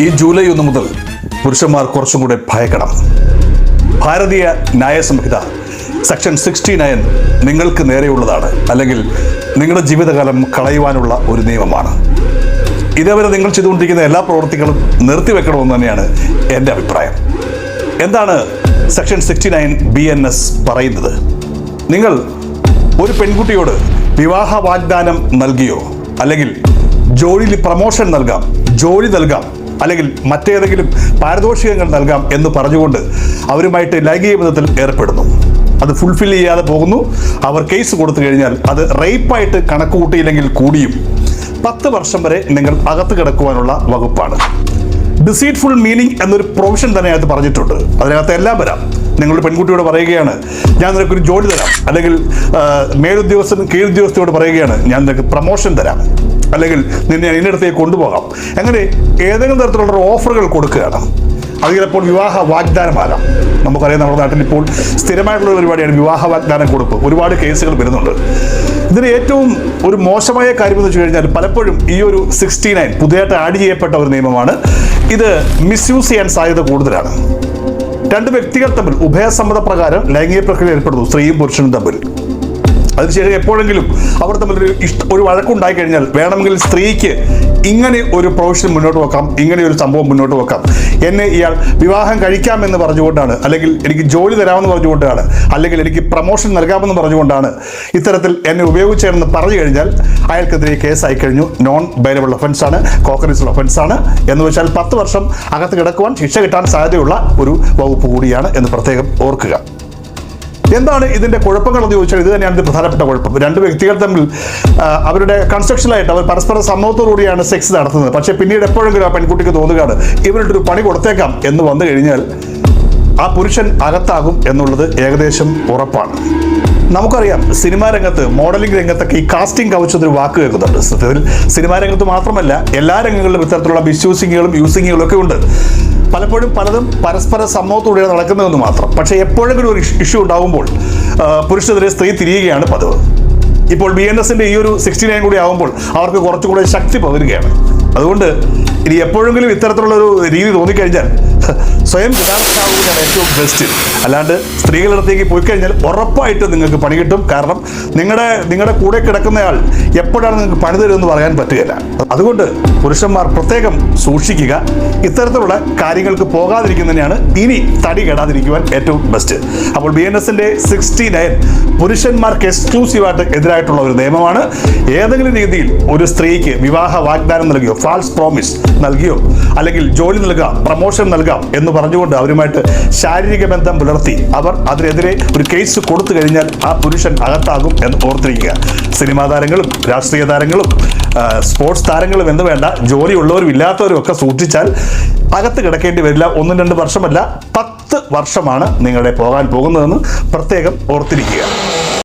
ഈ ജൂലൈ ഒന്ന് മുതൽ പുരുഷന്മാർ കുറച്ചും കൂടെ ഭയക്കണം. ഭാരതീയ ന്യായ സംഹിത സെക്ഷൻ സിക്സ്റ്റി നയൻ നിങ്ങൾക്ക് നേരെയുള്ളതാണ്. അല്ലെങ്കിൽ നിങ്ങളുടെ ജീവിതകാലം കളയുവാനുള്ള ഒരു നിയമമാണ്. ഇതേവരെ നിങ്ങൾ ചെയ്തുകൊണ്ടിരിക്കുന്ന എല്ലാ പ്രവർത്തികളും നിർത്തിവെക്കണമെന്ന് തന്നെയാണ് എന്റെ അഭിപ്രായം. എന്താണ് section sixty nine B N S പറയുന്നത്? നിങ്ങൾ ഒരു പെൺകുട്ടിയോട് വിവാഹ വാഗ്ദാനം നൽകിയോ? അല്ലെങ്കിൽ ജോലിയിൽ പ്രമോഷൻ നൽകാം ജോലി നൽകാം അല്ലെങ്കിൽ മറ്റേതെങ്കിലും പാരിതോഷികങ്ങൾ നൽകാം എന്ന് പറഞ്ഞുകൊണ്ട് അവരുമായിട്ട് ലൈംഗിക ബന്ധത്തിൽ ഏർപ്പെടുന്നു. അത് ഫുൾഫിൽ ചെയ്യാതെ പോകുന്നു. അവർ കേസ് കൊടുത്തു കഴിഞ്ഞാൽ അത് റേപ്പായിട്ട് കണക്ക് കൂട്ടിയില്ലെങ്കിൽ കൂടിയും പത്ത് വർഷം വരെ നിങ്ങൾ അകത്ത് കിടക്കുവാനുള്ള വകുപ്പാണ്. ഡിസീറ്റ്ഫുൾ മീനിങ് എന്നൊരു പ്രൊവിഷൻ തന്നെ അതിനകത്ത് പറഞ്ഞിട്ടുണ്ട്. അതിനകത്ത് എല്ലാം വരാം. നിങ്ങളുടെ പെൺകുട്ടിയോട് പറയുകയാണ് ഞാൻ നിനക്കൊരു ജോലി തരാം. അല്ലെങ്കിൽ മേലുദ്യോഗസ്ഥൻ കീഴുദ്യോഗസ്ഥയോട് പറയുകയാണ് ഞാൻ നിനക്ക് പ്രൊമോഷൻ തരാം. അല്ലെങ്കിൽ നിന്നെ ഇതിനടുത്തേക്ക് കൊണ്ടുപോകാം. അങ്ങനെ ഏതെങ്കിലും തരത്തിലുള്ള ഓഫറുകൾ കൊടുക്കുകയാണ്. അത് ചിലപ്പോൾ വിവാഹ വാഗ്ദാനമാകാം. നമുക്കറിയാം നമ്മുടെ നാട്ടിൽ ഇപ്പോൾ സ്ഥിരമായിട്ടുള്ള പരിപാടിയാണ് വിവാഹ വാഗ്ദാനം കൊടുപ്പ്. ഒരുപാട് കേസുകൾ വരുന്നുണ്ട്. ഇതിന് ഏറ്റവും ഒരു മോശമായ കാര്യം എന്ന് വെച്ച് കഴിഞ്ഞാൽ പലപ്പോഴും ഈ ഒരു സിക്സ്റ്റി നയൻ പുതിയതായിട്ട് ആഡ് ചെയ്യപ്പെട്ട ഒരു നിയമമാണ്. ഇത് മിസ്യൂസ് ചെയ്യാൻ സാധ്യത കൂടുതലാണ്. രണ്ട് വ്യക്തികൾ തമ്മിൽ ഉഭയസമ്മത പ്രകാരം ലൈംഗിക പ്രക്രിയ ഏർപ്പെടുന്നു. സ്ത്രീയും പുരുഷനും തമ്മിൽ. അതിനുശേഷം എപ്പോഴെങ്കിലും അവർ തമ്മിൽ ഒരു ഇഷ്ട ഒരു വഴക്കുണ്ടായി കഴിഞ്ഞാൽ വേണമെങ്കിൽ സ്ത്രീക്ക് ഇങ്ങനെ ഒരു പ്രൊഫഷൻ മുന്നോട്ട് വെക്കാം ഇങ്ങനെ ഒരു സംഭവം മുന്നോട്ട് വെക്കാം. എന്നെ ഇയാൾ വിവാഹം കഴിക്കാമെന്ന് പറഞ്ഞുകൊണ്ടാണ് അല്ലെങ്കിൽ എനിക്ക് ജോലി തരാമെന്ന് പറഞ്ഞുകൊണ്ടാണ് അല്ലെങ്കിൽ എനിക്ക് പ്രൊമോഷൻ നൽകാമെന്ന് പറഞ്ഞുകൊണ്ടാണ് ഇത്തരത്തിൽ എന്നെ ഉപയോഗിച്ചതെന്ന് പറഞ്ഞു കഴിഞ്ഞാൽ അയാൾക്കെതിരെ കേസായി കഴിഞ്ഞു. നോൺ ബൈലബിൾ ഒഫൻസാണ് ഒഫൻസ് ആണ്. എന്ന് വെച്ചാൽ പത്ത് വർഷം അകത്ത് കിടക്കുവാൻ ശിക്ഷ കിട്ടാൻ സാധ്യതയുള്ള ഒരു വകുപ്പ് കൂടിയാണ് എന്ന് പ്രത്യേകം ഓർക്കുക. എന്താണ് ഇതിന്റെ കുഴപ്പങ്ങൾ എന്ന് ചോദിച്ചാൽ ഇത് തന്നെയാണ് ഇത് പ്രധാനപ്പെട്ട കുഴപ്പം. രണ്ട് വ്യക്തികൾ തമ്മിൽ അവരുടെ കൺസ്ട്രക്ഷനായിട്ട് അവർ പരസ്പര സമ്മതത്തോടുകൂടിയാണ് സെക്സ് നടത്തുന്നത്. പക്ഷേ പിന്നീട് എപ്പോഴെങ്കിലും ആ പെൺകുട്ടിക്ക് തോന്നുകയാണ് ഇവരുടെ പണി കൊടുത്തേക്കാം എന്ന് വന്നു കഴിഞ്ഞാൽ ആ പുരുഷൻ അകത്താകും എന്നുള്ളത് ഏകദേശം ഉറപ്പാണ്. നമുക്കറിയാം സിനിമാ രംഗത്ത് മോഡലിംഗ് രംഗത്തൊക്കെ ഈ കാസ്റ്റിംഗ് കവച്ച് ഒരു വാക്ക് കേൾക്കുന്നുണ്ട്. സത്യത്തിൽ സിനിമാ രംഗത്ത് മാത്രമല്ല എല്ലാ രംഗങ്ങളിലും ഇത്തരത്തിലുള്ള മിസ്യൂസിങ്ങുകളും യൂസിങ്ങുകളും ഒക്കെ ഉണ്ട്. പലപ്പോഴും പലതും പരസ്പര സമ്മതത്തോടെ നടക്കുന്നതെന്ന് മാത്രം. പക്ഷേ എപ്പോഴെങ്കിലും ഒരു ഇഷ്യൂ ഉണ്ടാകുമ്പോൾ പുരുഷനെതിരെ സ്ത്രീ തിരിയുകയാണ് പതിവ്. ഇപ്പോൾ ബി എൻ എസിന്റെ ഈ ഒരു സിക്സ്റ്റി നയൻ കൂടി ആകുമ്പോൾ അവർക്ക് കുറച്ചുകൂടെ ശക്തി പകരുകയാണ്. അതുകൊണ്ട് ഇനി എപ്പോഴെങ്കിലും ഇത്തരത്തിലുള്ളൊരു രീതി തോന്നിക്കഴിഞ്ഞാൽ സ്വയം യഥാർത്ഥമാവുകയാണ് ഏറ്റവും ബെസ്റ്റ് അല്ലാണ്ട് സ്ത്രീകളിടത്തേക്ക് പോയി കഴിഞ്ഞാൽ ഉറപ്പായിട്ട് നിങ്ങൾക്ക് പണി കിട്ടും. കാരണം നിങ്ങളുടെ നിങ്ങളുടെ കൂടെ കിടക്കുന്നയാൾ എപ്പോഴാണ് നിങ്ങൾക്ക് പണി തരുമെന്ന് പറയാൻ പറ്റുകയില്ല. അതുകൊണ്ട് പുരുഷന്മാർ പ്രത്യേകം സൂക്ഷിക്കുക. ഇത്തരത്തിലുള്ള കാര്യങ്ങൾക്ക് പോകാതിരിക്കുന്നതിനാണ് ഇനി തടി കെടാതിരിക്കുവാൻ ഏറ്റവും ബെസ്റ്റ് അപ്പോൾ ബി എൻ എസിന്റെ സിക്സ്റ്റി നയൻ പുരുഷന്മാർക്ക് എക്സ്ക്ലൂസീവായിട്ട് എതിരായിട്ടുള്ള ഒരു നിയമമാണ്. ഏതെങ്കിലും രീതിയിൽ ഒരു സ്ത്രീക്ക് വിവാഹ വാഗ്ദാനം നൽകിയോ ഫാൾസ് പ്രോമിസ് നൽകിയോ? അല്ലെങ്കിൽ ജോലി നൽകാം പ്രമോഷൻ നൽകാം എന്ന് പറഞ്ഞുകൊണ്ട് അവരുമായിട്ട് ശാരീരിക ബന്ധം പുലർത്തി അവർ അതിനെതിരെ ഒരു കേസ് കൊടുത്തു കഴിഞ്ഞാൽ ആ പുരുഷൻ അകത്താകും എന്ന് ഓർത്തിരിക്കുക. സിനിമാ താരങ്ങളും രാഷ്ട്രീയ താരങ്ങളും സ്പോർട്സ് താരങ്ങളും എന്ന് വേണ്ട ജോലിയുള്ളവരും ഇല്ലാത്തവരും ഒക്കെ സൂക്ഷിച്ചാൽ അകത്ത് കിടക്കേണ്ടി വരില്ല. ഒന്നും രണ്ട് വർഷമല്ല പത്ത് വർഷമാണ് നിങ്ങളെ പോകാൻ പോകുന്നതെന്ന് പ്രത്യേകം ഓർത്തിരിക്കുക.